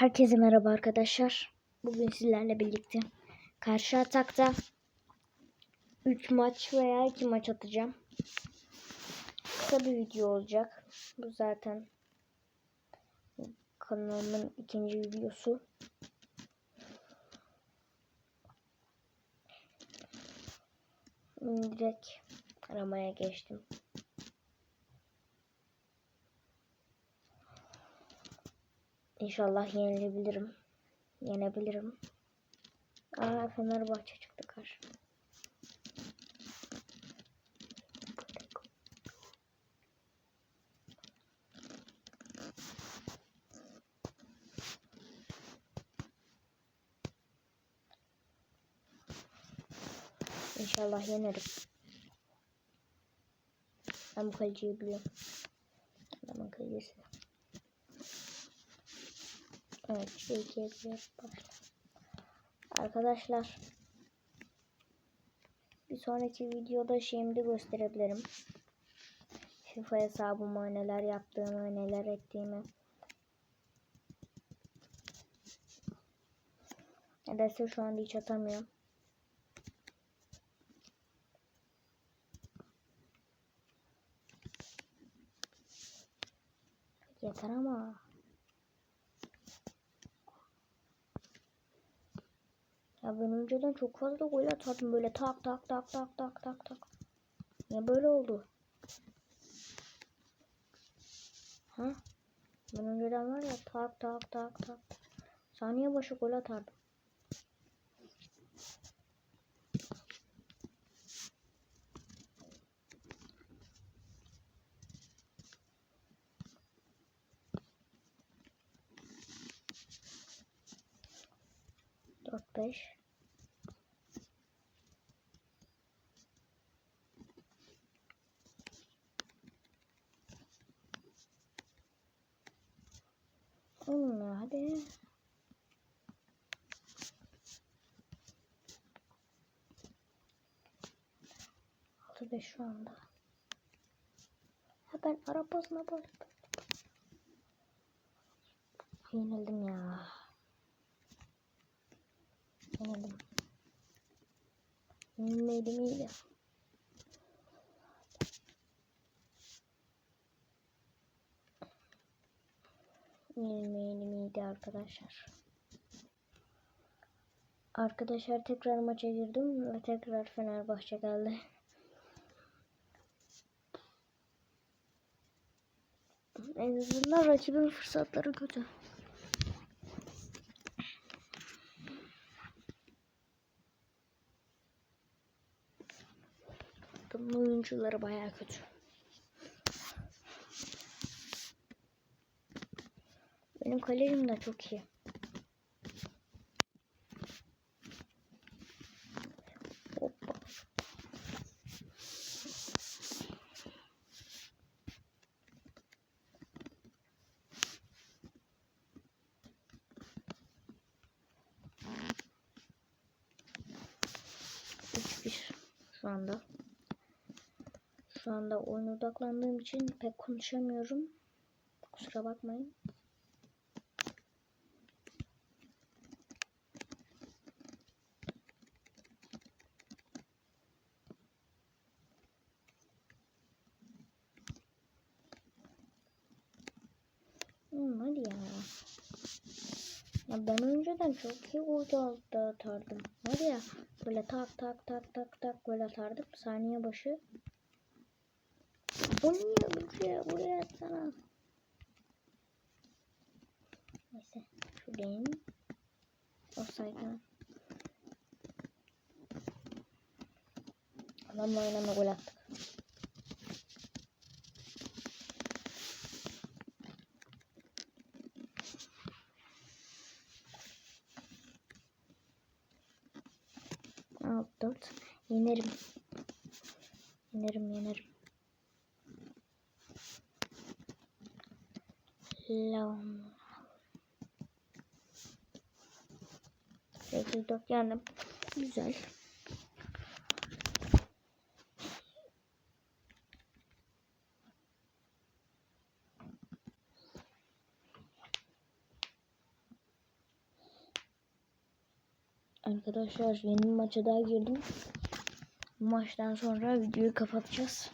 Herkese merhaba arkadaşlar. Bugün sizlerle birlikte karşı atakta 3 maç veya 2 maç atacağım. Kısa bir video olacak. Bu zaten kanalımın ikinci videosu. Direkt aramaya geçtim. İnşallah yenilebilirim. Yenebilirim. Aa Fenerbahçe çıktı karşı. İnşallah yenerim. Ben bu kaleciyi biliyorum. Adamın kalecisi. Evet, şu ikiye bir. Arkadaşlar, bir sonraki videoda şeyimi gösterebilirim. FIFA hesabıma neler yaptığımı, neler ettiğimi. Nedense şu anda hiç atamıyorum. Yeter ama. Ya ben önceden çok fazla gol atardım böyle tak tak tak tak tak tak tak. Ya böyle oldu. Ha? Ben önceden var ya tak tak tak tak. Saniye başı gol atardım. Dört beş. Hadi. Altı beş şu anda. Ha ben arabasına bastım. Yenildim ya. Yenildim. Yenilmeydim iyiydi. Yenilmeyelim iyiydi arkadaşlar. Arkadaşlar tekrar maça girdim ve tekrar Fenerbahçe geldi. En azından rakibin fırsatları kötü. Bunun oyuncuları bayağı kötü. Benim kalecim de çok iyi. Hoppa. Üç bir şu anda. Şu anda oyun odaklandığım için pek konuşamıyorum. Kusura bakmayın. Ya ben önceden çok iyi gol atardım. Var ya böyle tak tak tak tak tak gol atardım saniye başı. Bu niye buraya buraya atsana. Neyse şuradayım. Offside'dan. Adamla oynama gol attık. Alt dört. Yenerim. Yenerim yenerim. Laum. 8-4 yendim. Güzel. Arkadaşlar yeni bir maça daha girdim. Bu maçtan sonra videoyu kapatacağız.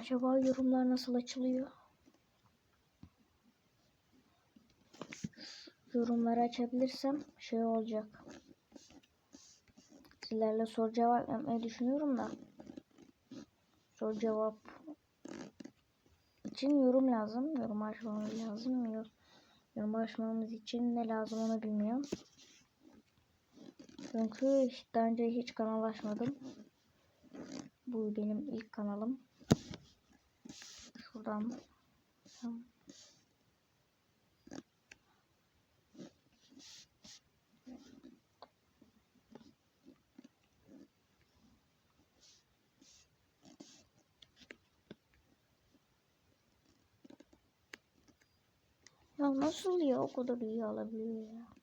Acaba yorumlar nasıl açılıyor? Yorumları açabilirsem şey olacak. Sizlerle soru cevap yapmayı düşünüyorum da. Soru cevap için yorum lazım. Yorum açmamız lazım. Yor- Yorum açmamız için ne lazım onu bilmiyorum. Çünkü daha önce hiç kanal açmadım. Bu benim ilk kanalım. Şuradan Tamam. Ya nasıl ya o kadar iyi alabiliyor ya.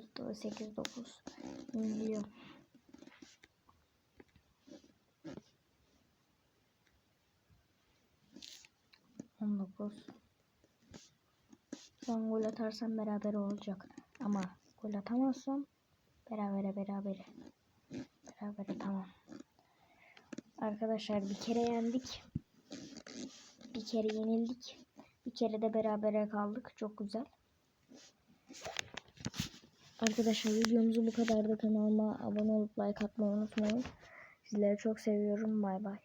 Dört, dört, sekiz, dokuz. Milyon. On gol atarsam beraber olacak. Ama gol atamazsam berabere berabere. Berabere tamam. Arkadaşlar bir kere yendik. Bir kere yenildik. Bir kere de berabere kaldık. Çok güzel. Arkadaşlar videomuzu bu kadar da kanalıma abone olup like atmayı unutmayın. Sizleri çok seviyorum. Bay bay.